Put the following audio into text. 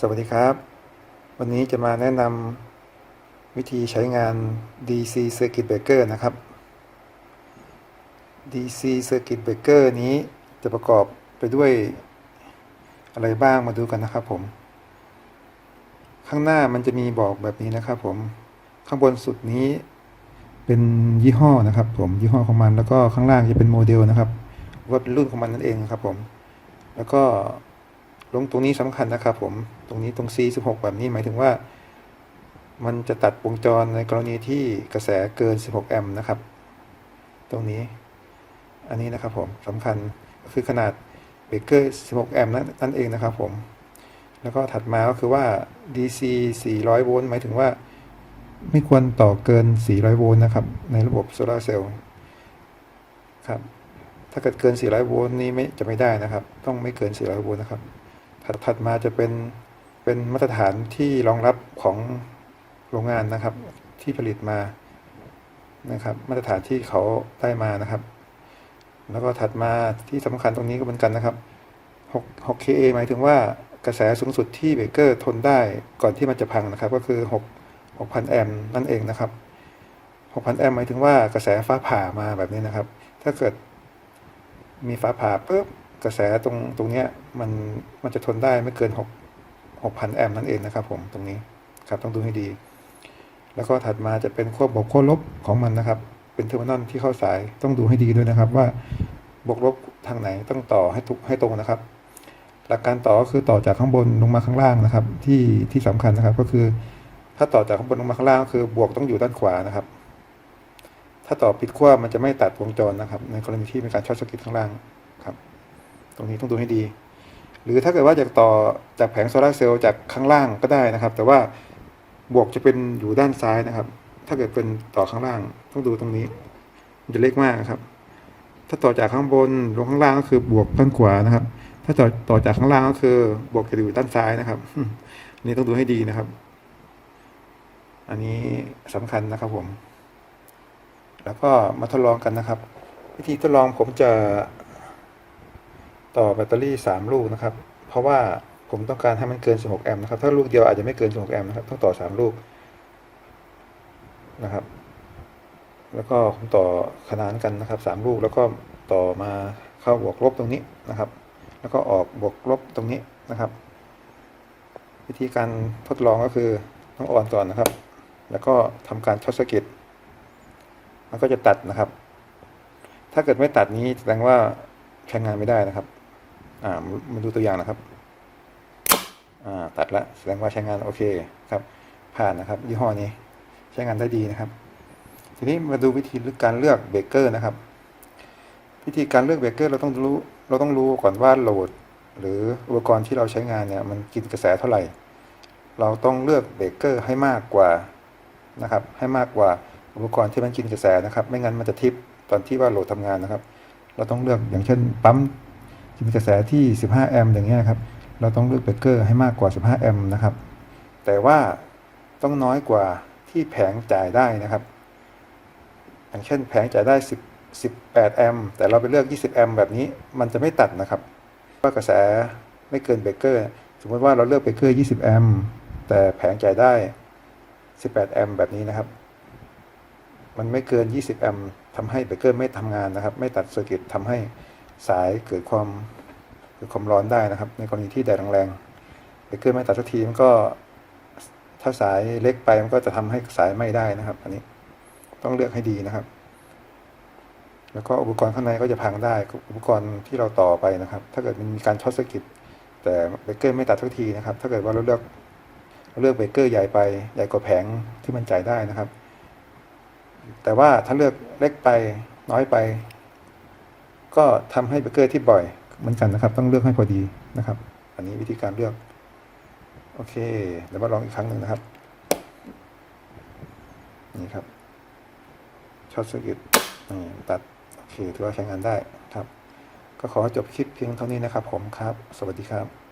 สวัสดีครับ วันนี้จะมาแนะนำวิธีใช้งาน DC Circuit Breaker นะครับ DC Circuit Breaker นี้จะประกอบไปด้วยอะไรบ้างมาดูกันนะครับผม ข้างหน้ามันจะมีบอกแบบนี้นะครับผม ข้างบนสุดนี้เป็นยี่ห้อนะครับผมยี่ห้อของมันแล้วก็ข้างล่างจะเป็นโมเดลนะครับว่าเป็นรุ่นของมันนั่นเองครับผม แล้วก็ ลงตรงนี้สำคัญนะครับผมตรงนี้ตรง C16 แบบนี้หมายถึงว่า มันจะตัดวงจรในกรณีที่กระแสเกิน 16 แอมป์นะครับ ตรงนี้ อันนี้นะครับผมสำคัญก็คือขนาดเบรกเกอร์ 16 แอมป์นั่นเองนะครับผม แล้วก็ถัดมาก็คือว่า DC 400 โวลต์หมายถึงว่า ไม่ควรต่อเกิน 400 โวลต์นะครับ ในระบบโซลาร์เซลล์ครับถ้าเกิดเกิน 400 โวลต์นี้ไม่จะไม่ได้นะครับ ต้องไม่เกิน 400 โวลต์นะครับ ถัดถัดมาจะเป็นเป็นมาตรฐานที่รองรับของโรงงานนะครับ ที่ผลิตมานะครับ มาตรฐานที่เขาได้มานะครับ แล้วก็ถัดมาที่สำคัญตรงนี้ก็เหมือนกันนะครับ6 6 KA หมายถึงว่ากระแสสูงสุดที่เบรกเกอร์ทนได้ก่อนที่มันจะพังนะครับ ก็คือ 6 6,000 แอมป์นั่นเองนะครับ 6,000 แอมป์หมายถึงว่ากระแสฟ้าผ่ามาแบบนี้นะครับ ถ้าเกิดมีฟ้าผ่าปุ๊บ กระแสตรงตรงเนี้ยมันมันจะทนได้ไม่เกิน6 6,000 แอมป์นั่นเองนะครับผมตรงนี้ครับต้องดูให้ดี แล้วก็ถัดมาจะเป็นขั้วบวกขั้วลบของมันนะครับ เป็นเทอร์มินอลที่เข้าสายต้องดูให้ดีด้วยนะครับว่าบวกลบทางไหนต้องต่อให้ทุกให้ตรงนะครับ หลักการต่อก็คือต่อจากข้างบนลงมาข้างล่างนะครับ ที่ที่สำคัญนะครับก็คือ ถ้าต่อจากข้างบนลงมาข้างล่างก็คือบวกต้องอยู่ด้านขวานะครับ ถ้าต่อผิดขั้วมันจะไม่ตัดวงจรนะครับ ในกรณีที่มีการช็อตสกิตข้างล่างครับ ตรงนี้ต้องดูให้ดี หรือถ้าเกิดว่าอยากต่อจากแผงโซลาร์เซลล์จากข้างล่างก็ได้นะครับ แต่ว่าบวกจะเป็นอยู่ด้านซ้ายนะครับ ถ้าเกิดเป็นต่อข้างล่างต้องดูตรงนี้มันจะเล็กมากนะครับ ถ้าต่อจากข้างบนลงข้างล่างก็คือบวกด้านขวานะครับ ถ้าต่อต่อจากข้างล่างก็คือบวกจะอยู่ด้านซ้ายนะครับอันนี้ต้องดูให้ดีนะครับ อันนี้สำคัญนะครับผม แล้วก็มาทดลองกันนะครับ วิธีทดลองผมจะ ต่อแบตเตอรี่ 3 ลูกนะครับ เพราะว่าผมต้องการให้มันเกิน 16 แอมป์นะครับ ถ้าลูกเดียวอาจจะไม่เกิน 16 แอมป์นะครับ ต้องต่อ 3 ลูกนะครับ แล้วก็ผมต่อขนานกันนะครับ 3 ลูก แล้วก็ต่อมาเข้าบวกลบตรงนี้นะครับ แล้วก็ออกบวกลบตรงนี้นะครับ วิธีการทดลองก็คือต้องอ่อนก่อนนะครับ แล้วก็ทำการช็อตสกิตมันก็จะตัดนะครับ ถ้าเกิดไม่ตัดนี้แสดงว่าใช้งานไม่ได้นะครับ อ่ามาดูตัวอย่างนะครับอ่าตัดละแสดงว่าใช้งานโอเคครับ ผ่านนะครับ ยี่ห้อนี้ใช้งานได้ดีนะครับ ทีนี้มาดูวิธีการเลือกเบเกอร์นะครับ วิธีการเลือกเบเกอร์เราต้องรู้เราต้องรู้ก่อนว่าโหลด หรืออุปกรณ์ที่เราใช้งานเนี่ยมันกินกระแสเท่าไหร่ เราต้องเลือกเบเกอร์ให้มากกว่านะครับ ให้มากกว่าอุปกรณ์ที่มันกินกระแสนะครับ ไม่งั้นมันจะทิปตอนที่ว่าโหลดทำงานนะครับ เราต้องเลือกอย่างเช่นปั๊ม กินกระแสที่ 15 แอมป์อย่างเงี้ยครับ เราต้องเลือกเบรกเกอร์ให้มากกว่า 15 แอมป์นะครับ แต่ว่าต้องน้อยกว่าที่แผงจ่ายได้นะครับ อย่างเช่นแผงจ่ายได้ 10 18 แอมป์ แต่เราไปเลือก 20 แอมป์แบบนี้ มันจะไม่ตัดนะครับ ว่ากระแสไม่เกินเบรกเกอร์ สมมติว่าเราเลือกเบรกเกอร์ 20 แอมป์ แต่แผงจ่ายได้ 18 แอมป์แบบนี้นะครับ มันไม่เกิน 20 แอมป์ทำให้เบรกเกอร์ไม่ทำงานนะครับ ไม่ตัดเซอร์กิตทำให้ สายเกิดความเกิดความร้อนได้นะครับ ในกรณีที่แดดแรงๆเบเกอร์ไม่ตัดสักทีมันก็ถ้าสายเล็กไปมันก็จะทำให้สายไหม้ได้นะครับ อันนี้ต้องเลือกให้ดีนะครับ แล้วก็อุปกรณ์ข้างในก็จะพังได้อุปกรณ์ที่เราต่อไปนะครับ ถ้าเกิดมันมีการช็อตสกิตแต่เบเกอร์ไม่ตัดสักทีนะครับ ถ้าเกิดว่าเราเลือกเราเลือกเบเกอร์ใหญ่ไปใหญ่กว่าแผงที่มันจ่ายได้นะครับ แต่ว่าถ้าเลือกเล็กไปน้อยไป ก็ทำให้เบเกอร์ที่บ่อยเหมือนกันนะครับ ต้องเลือกให้พอดีนะครับ อันนี้วิธีการเลือก โอเคเดี๋ยวมาลองอีกครั้งหนึ่งนะครับ นี่ครับช็อตสกิตนี่ตัดโอเคถือว่าใช้งานได้ครับ ก็ขอจบคลิปเพียงเท่านี้นะครับผมครับ สวัสดีครับ